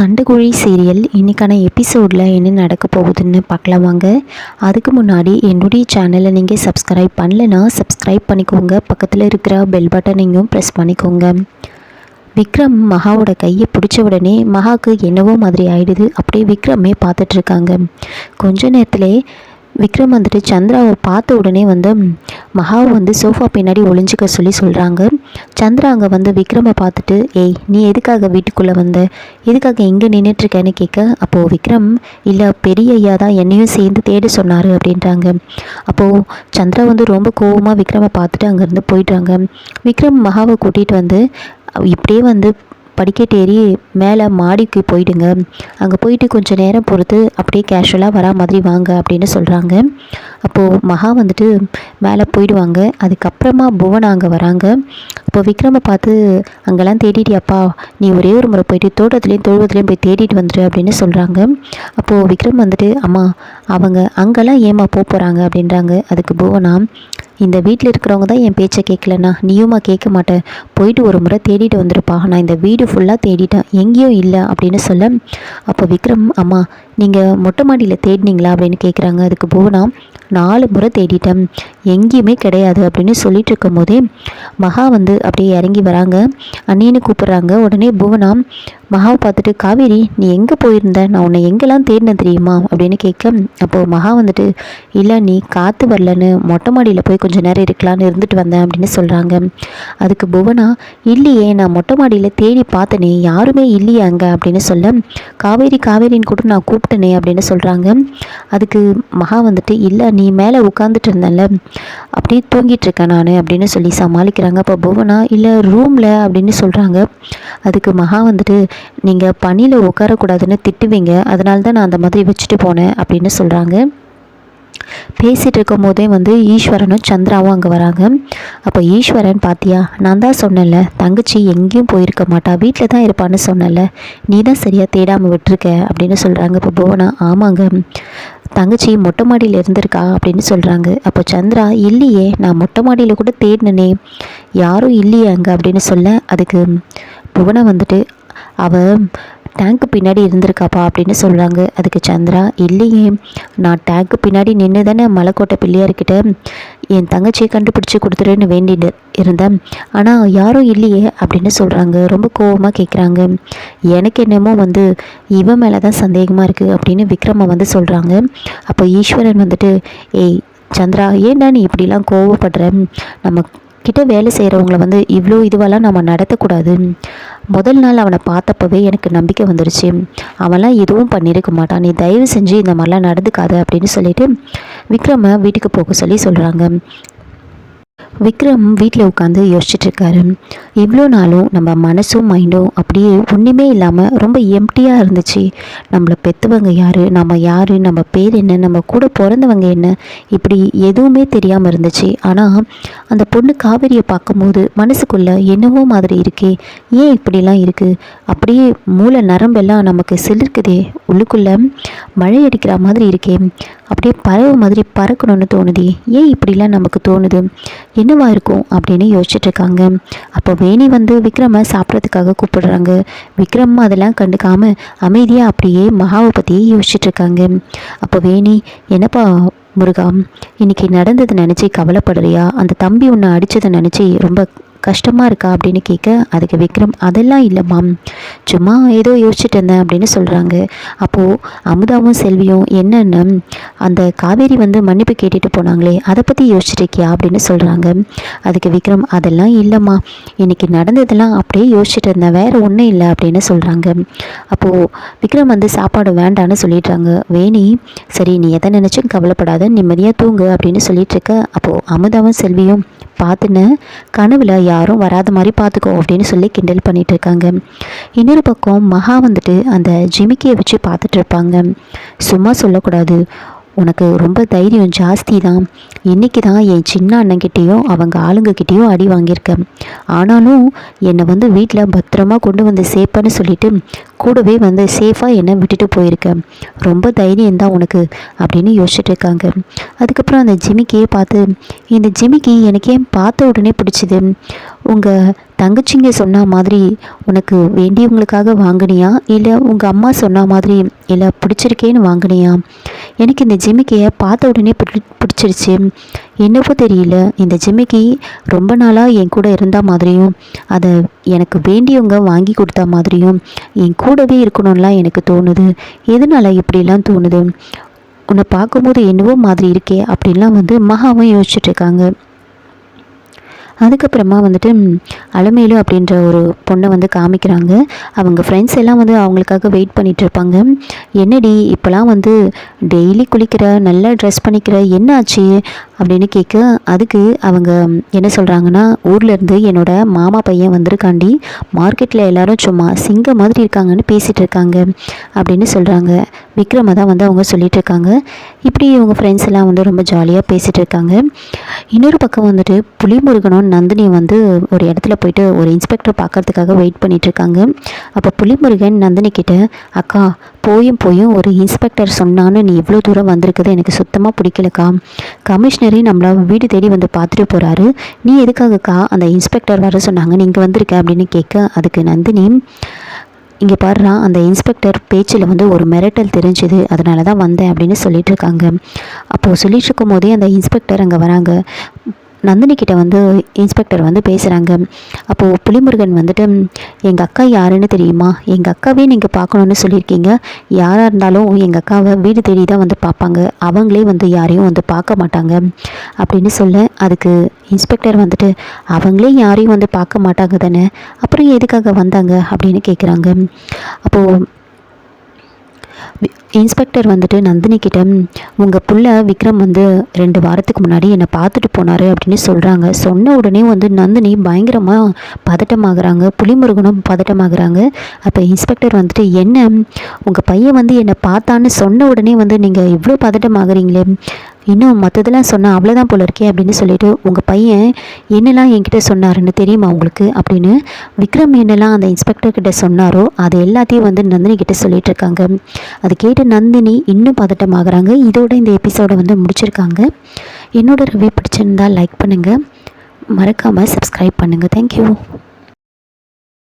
சண்டைக்குழி serial இன்றைக்கான எபிசோடில் என்ன நடக்க போகுதுன்னு பார்க்கலாம் வாங்க. அதுக்கு முன்னாடி என்னுடைய சேனலை நீங்கள் சப்ஸ்கிரைப் பண்ணலைன்னா சப்ஸ்கிரைப் பண்ணிக்கோங்க. பக்கத்தில் இருக்கிற பெல் பட்டனையும் ப்ரெஸ் பண்ணிக்கோங்க. விக்ரம் மகாவோட கையை பிடிச்ச உடனே மகாவுக்கு என்னவோ மாதிரி ஆயிடுது. அப்படியே விக்ரமே பார்த்துட்ருக்காங்க கொஞ்ச நேரத்திலே விக்ரம் வந்துட்டு சந்திராவை பார்த்த உடனே வந்து மகாவை வந்து சோஃபா பின்னாடி ஒளிஞ்சிக்க சொல்லி சொல்கிறாங்க சந்திரா அங்கே வந்து விக்ரமை பார்த்துட்டு ஏய் நீ எதுக்காக வீட்டுக்குள்ளே வந்த? எதுக்காக எங்கே நின்றுட்டுருக்கேன்னு கேட்க அப்போது விக்ரம் இல்லை பெரிய ஐயா தான் என்னையும் சேர்ந்து தேட சொன்னார் அப்படின்றாங்க. அப்போது சந்திரா வந்து ரொம்ப கோவமாக விக்ரமை பார்த்துட்டு அங்கேருந்து போயிட்டாங்க விக்ரம் மகாவை கூட்டிகிட்டு வந்து இப்படியே வந்து படிக்கட்டேறி மேலே மாடிக்கு போயிடுங்க. அங்கே போயிட்டு கொஞ்சம் நேரம் பொறுத்து அப்படியே கேஷுவலாக வரா மாதிரி வாங்க அப்படின்னு சொல்கிறாங்க அப்போது மகா வந்துட்டு மேலே போயிடுவாங்க. அதுக்கப்புறமா புவனா அங்கே வராங்க. அப்போ விக்ரமை பார்த்து அங்கெல்லாம் தேடிட்டியாப்பா நீ ஒரே ஒரு முறை போயிட்டு தோட்டத்துலேயும் தொழுவத்துலேயும் போய் தேடிட்டு வந்துடு அப்படின்னு சொல்கிறாங்க அப்போது விக்ரம் வந்துட்டு அம்மா அவங்க அங்கெல்லாம் ஏமா போக போகிறாங்க அப்படின்றாங்க. அதுக்கு புவனா இந்த வீட்டில் இருக்கிறவங்க தான் என் பேச்சை கேட்கலண்ணா நீயுமா கேட்க மாட்டேன். போயிட்டு ஒரு முறை தேடிட்டு வந்திருப்பா. நான் இந்த வீடு ஃபுல்லாக தேடிட்டேன். எங்கேயும் இல்லை அப்படின்னு சொல்ல அப்போ விக்ரம் அம்மா நீங்கள் மொட்டை மாடியில் தேடினீங்களா அப்படின்னு கேட்குறாங்க அதுக்கு புவனா நாலு முறை தேடிட்டேன். எங்கேயுமே கிடையாது அப்படின்னு சொல்லிட்டு இருக்கும் போதே மகா வந்து அப்படியே இறங்கி வராங்க. அண்ணின்னு கூப்பிட்றாங்க. உடனே புவனா மகாவை பார்த்துட்டு காவேரி நீ எங்கே போயிருந்த? நான் உன்னை எங்கெல்லாம் தேடினேன் தெரியுமா? அப்படின்னு கேட்க அப்போது மகா வந்துட்டு இல்லை நீ காற்று வரலன்னு மொட்டை மாடியில் போய் கொஞ்சம் நேரம் இருக்கலான்னு இருந்துட்டு வந்தேன் அப்படின்னு சொல்கிறாங்க அதுக்கு புவனா இல்லையே நான் மொட்டை மாடியில் தேடி பார்த்தனே யாருமே இல்லையே அங்கே அப்படின்னு சொல்ல காவேரி காவேரின்னு கூட நான் கூப்பிட்டனே அப்படின்னு சொல்கிறாங்க அதுக்கு மகா வந்துட்டு இல்லை நீ மேலே உட்காந்துட்டு இருந்தேன்ல அப்படியே தூங்கிட்டு இருக்கேன் நான் அப்படின்னு சொல்லி சமாளிக்கிறாங்க. அப்போ புவனா இல்லை ரூமில் அப்படின்னு சொல்கிறாங்க அதுக்கு மகா வந்துட்டு நீங்கள் பனியில் உட்காரக்கூடாதுன்னு திட்டுவீங்க. அதனால தான் நான் அந்த மாதிரி வச்சுட்டு போனேன் அப்படின்னு சொல்கிறாங்க பேசிகிட்டு இருக்கும் போதே வந்து ஈஸ்வரனும் சந்திராவும் அங்கே வராங்க. அப்போ ஈஸ்வரன் பாத்தியா நான் தான் சொன்னேன்ல தங்கச்சி எங்கேயும் போயிருக்க மாட்டா வீட்டில் தான் இருப்பான்னு சொன்னேன்ல நீ தான் சரியாக தேடாமல் விட்டுருக்க அப்படின்னு சொல்கிறாங்க இப்போ புவனா ஆமாங்க தங்கச்சி மொட்டை மாடியில் இருந்திருக்கா? அப்படின்னு சொல்கிறாங்க அப்போ சந்திரா இல்லையே நான் மொட்டை மாடியில் கூட தேடினனே யாரும் இல்லையே அங்கே அப்படின்னு சொல்ல அதுக்கு புவனை வந்துட்டு அவள் டேங்க்கு பின்னாடி இருந்திருக்காப்பா அப்படின்னு சொல்கிறாங்க அதுக்கு சந்திரா இல்லையே நான் டேங்க்கு பின்னாடி நின்று தானே மலைக்கோட்டை பிள்ளையார்கிட்ட என் தங்கச்சியை கண்டுபிடிச்சி கொடுத்துருன்னு வேண்டிட்டு இருந்தேன். ஆனால் யாரும் இல்லையே அப்படின்னு சொல்கிறாங்க ரொம்ப கோவமாக கேட்குறாங்க எனக்கு என்னமோ வந்து இவன் மேலே தான் சந்தேகமாக இருக்குது அப்படின்னு விக்ரம வந்து சொல்கிறாங்க அப்போ ஈஸ்வரன் வந்துட்டு ஏய் சந்திரா ஏன்டா நீ இப்படிலாம் கோவப்படுற? நம்ம கிட்ட வேலை செய்கிறவங்கள வந்து இவ்வளோ இதுவெல்லாம் நம்ம நடத்தக்கூடாது. முதல் நாள் அவனை பார்த்தப்பவே எனக்கு நம்பிக்கை வந்துருச்சு. அவன்லாம் எதுவும் பண்ணியிருக்க மாட்டான். நீ தயவு செஞ்சு இந்த மாதிரிலாம் நடந்துக்காத அப்படின்னு சொல்லிட்டு விக்ரம வீட்டுக்கு போக சொல்லி சொல்கிறாங்க விக்ரம் வீட்டில் உட்காந்து யோசிச்சுட்ருக்காரு. இவ்வளோ நாளும் நம்ம மனசும் மைண்டும் அப்படியே ஒன்றுமே இல்லாமல் ரொம்ப எம்டியாக இருந்துச்சு. நம்மளை பெற்றவங்க யார்? நம்ம யார்? நம்ம பேர் என்ன? நம்ம கூட பிறந்தவங்க என்ன? இப்படி எதுவுமே தெரியாமல் இருந்துச்சு. ஆனால் அந்த பொண்ணு காவேரியை பார்க்கும்போது மனசுக்குள்ளே என்னவோ மாதிரி இருக்கே. ஏன் இப்படிலாம் இருக்குது அப்படியே மூளை நரம்பெல்லாம் நமக்கு சிலிருக்குதே. உள்ளுக்குள்ளே மழை அடிக்கிற மாதிரி இருக்கே. அப்படியே பறவை மாதிரி பறக்கணும்னு தோணுது. ஏன் இப்படிலாம் நமக்கு தோணுது? என்னவா இருக்கும் அப்படின்னு யோசிச்சுட்டு இருக்காங்க அப்போ வேணி வந்து விக்ரம சாப்பிட்றதுக்காக கூப்பிடுறாங்க. விக்ரம் அதெல்லாம் கண்டுக்காமல் அமைதியாக அப்படியே மகாவை பற்றியே யோசிச்சுட்டு இருக்காங்க அப்போ வேணி என்னப்பா முருகா இன்னைக்கு நடந்ததை நினச்சி கவலைப்படுறியா அந்த தம்பி உன்னை அடித்ததை நினச்சி ரொம்ப கஷ்டமாக இருக்கா அப்படின்னு கேட்க அதுக்கு விக்ரம் அதெல்லாம் இல்லைம்மா சும்மா ஏதோ யோசிச்சுட்டு இருந்தேன் அப்படின்னு சொல்கிறாங்க அப்போது அமுதாவும் செல்வியும் என்னென்ன அந்த காவேரி வந்து மன்னிப்பு கேட்டுட்டு போனாங்களே அதை பற்றி யோசிச்சிருக்கியா அப்படின்னு சொல்கிறாங்க அதுக்கு விக்ரம் அதெல்லாம் இல்லைம்மா இன்றைக்கி நடந்ததெல்லாம் அப்படியே யோசிச்சுட்டு இருந்தேன். வேறு ஒன்றும் இல்லை அப்படின்னு சொல்கிறாங்க அப்போது விக்ரம் வந்து சாப்பாடு வேண்டான்னு சொல்லிடுறாங்க வேணி சரி நீ எதை நினச்சும் கவலைப்படாத. நிம்மதியாக தூங்கு அப்படின்னு சொல்லிட்டு இருக்க. அப்போது அமுதாவும் செல்வியும் பார்த்துன்னு கனவில் யாரும் வராத மாதிரி பார்த்துக்கோ அப்படின்னு சொல்லி கிண்டல் பண்ணிட்டு இருக்காங்க. இன்னொரு பக்கம் மகா வந்துட்டு அந்த ஜிமிக்கியை வச்சு பார்த்துட்டு இருப்பாங்க. சும்மா சொல்லக்கூடாது. உனக்கு ரொம்ப தைரியம் ஜாஸ்தி தான் இன்றைக்கி தான் என் சின்ன அண்ணங்கிட்டேயும் அவங்க ஆளுங்கக்கிட்டேயும் அடி வாங்கியிருக்கேன் ஆனாலும் என்னை வந்து வீட்டில் பத்திரமா கொண்டு வந்து சேஃபான்னு சொல்லிட்டு கூடவே வந்து சேஃபாக என்னை விட்டுட்டு போயிருக்கேன் ரொம்ப தைரியம் தான் உனக்கு அப்படின்னு யோசிச்சுட்டு இருக்காங்க. அதுக்கப்புறம் அந்த ஜிமிக்கியே பார்த்து இந்த ஜிமிக்கி எனக்கு ஏன் பார்த்த உடனே பிடிச்சிது? உங்கள் தங்கச்சிங்க சொன்ன மாதிரி உனக்கு வேண்டியவங்களுக்காக வாங்கினியா? இல்லை உங்கள் அம்மா சொன்ன மாதிரி இல்லை பிடிச்சிருக்கேன்னு வாங்கினியா? எனக்கு இந்த ஜிமிக்கையை பார்த்த உடனே பிடி பிடிச்சிருச்சு. என்னவோ தெரியல இந்த ஜிமிக்கி ரொம்ப நாளாக என் கூட இருந்தால் மாதிரியும் அதை எனக்கு வேண்டியவங்க வாங்கி கொடுத்த மாதிரியும் என் கூடவே இருக்கணும்லாம் எனக்கு தோணுது. எதனால் இப்படிலாம் தோணுது? உன்னை பார்க்கும்போது என்னவோ மாதிரி இருக்கே அப்படின்லாம் வந்து மகாவும் யோசிச்சுட்ருக்காங்க இருக்காங்க. அதுக்கப்புறமா வந்துட்டு அலமேலு அப்படின்ற ஒரு பொண்ணை வந்து காமிக்கிறாங்க. அவங்க ஃப்ரெண்ட்ஸ் எல்லாம் வந்து அவங்களுக்காக வெயிட் பண்ணிட்டு இருப்பாங்க. என்னடி இப்போலாம் வந்து டெய்லி குளிக்கிற நல்லா ட்ரெஸ் பண்ணிக்கிற என்ன ஆச்சு அப்படின்னு கேட்க அதுக்கு அவங்க என்ன சொல்கிறாங்கன்னா ஊர்லேருந்து என்னோட மாமா பையன் வந்திருக்காண்டி. மார்க்கெட்டில் எல்லாரும் சும்மா சிங்க மாதிரி இருக்காங்கன்னு பேசிகிட்டு இருக்காங்க. அப்படின்னு சொல்கிறாங்க விக்ரமை தான் வந்து அவங்க சொல்லிகிட்டு இருக்காங்க. இப்படி இவங்க ஃப்ரெண்ட்ஸ் எல்லாம் வந்து ரொம்ப ஜாலியாக பேசிகிட்டு இருக்காங்க. இன்னொரு பக்கம் வந்துட்டு புலிமுருகனும் நந்தினி வந்து ஒரு இடத்துல போயிட்டு ஒரு இன்ஸ்பெக்டர் பார்க்கறதுக்காக வெயிட் பண்ணிட்டு இருக்காங்க அப்போ புலிமுருகன் நந்தினி கிட்ட அக்கா போயும் போயும் ஒரு இன்ஸ்பெக்டர் சொன்னான்னு நீ இவ்வளோ தூரம் வந்திருக்குது எனக்கு சுத்தமாக பிடிக்கலக்கா. கமிஷனரே நம்மள வீடு தேடி வந்து பார்த்துட்டு போகிறாரு நீ எதுக்காகக்கா அந்த இன்ஸ்பெக்டர் வர சொன்னாங்க? நீங்கள் வந்திருக்க? அப்படின்னு கேட்க அதுக்கு நந்தினி இங்கே பாடுறான் அந்த இன்ஸ்பெக்டர் பேச்சில் வந்து ஒரு மிரட்டல் தெரிஞ்சுது. அதனால தான் வந்தேன் அப்படின்னு சொல்லிட்டு இருக்காங்க அப்போது சொல்லிட்டு இருக்கும் போதே அந்த இன்ஸ்பெக்டர் அங்கே வராங்க. நந்தினி கிட்ட வந்து இன்ஸ்பெக்டர் வந்து பேசுகிறாங்க அப்போது புலிமுருகன் வந்துட்டு எங்கள் அக்கா யாருன்னு தெரியுமா? எங்கள் அக்காவே நீங்கள் பார்க்கணுன்னு சொல்லியிருக்கீங்க. யாராக இருந்தாலும் எங்கள் அக்காவை வீடு தேடி தான் வந்து பார்ப்பாங்க. அவங்களே வந்து யாரையும் வந்து பார்க்க மாட்டாங்க. அப்படின்னு சொல்ல அதுக்கு இன்ஸ்பெக்டர் வந்துட்டு அவங்களே யாரையும் வந்து பார்க்க மாட்டாங்க தானே? அப்புறம் எதுக்காக வந்தாங்க? அப்படின்னு கேட்குறாங்க அப்போது இன்ஸ்பெக்டர் வந்துட்டு நந்தினி கிட்ட உங்கள் புள்ள விக்ரம் வந்து ரெண்டு வாரத்துக்கு முன்னாடி என்னை பார்த்துட்டு போனார் அப்படின்னு சொல்கிறாங்க சொன்ன உடனே வந்து நந்தினி பயங்கரமாக பதட்டமாகறாங்க. புலிமுருகனும் பதட்டமாகறாங்க. அப்போ இன்ஸ்பெக்டர் வந்துட்டு என்ன உங்கள் பையன் வந்து என்னை பார்த்தான்னு சொன்ன உடனே வந்து நீங்கள் இவ்வளோ பதட்டமாகறீங்களே இன்னும் மற்றதெல்லாம் சொன்னால் அவ்வளோதான் போல இருக்கே அப்படின்னு சொல்லிட்டு உங்கள் பையன் என்னெல்லாம் என்கிட்ட சொன்னாருன்னு தெரியுமா உங்களுக்கு? அப்படின்னு விக்ரம் என்னெல்லாம் அந்த இன்ஸ்பெக்டர் கிட்ட சொன்னாரோ அது எல்லாத்தையும் வந்து நந்தினி கிட்ட சொல்லிட்டு இருக்காங்க. அது கேட்டு நந்தினி இன்னும் பதட்டமாகறாங்க. இதோட இந்த எபிசோடை வந்து முடிச்சிருக்காங்க. என்னோட ரிவ்யூ பிடிச்சிருந்தா லைக் பண்ணுங்கள் மறக்காமல் சப்ஸ்கிரைப் பண்ணுங்கள் தேங்க்யூ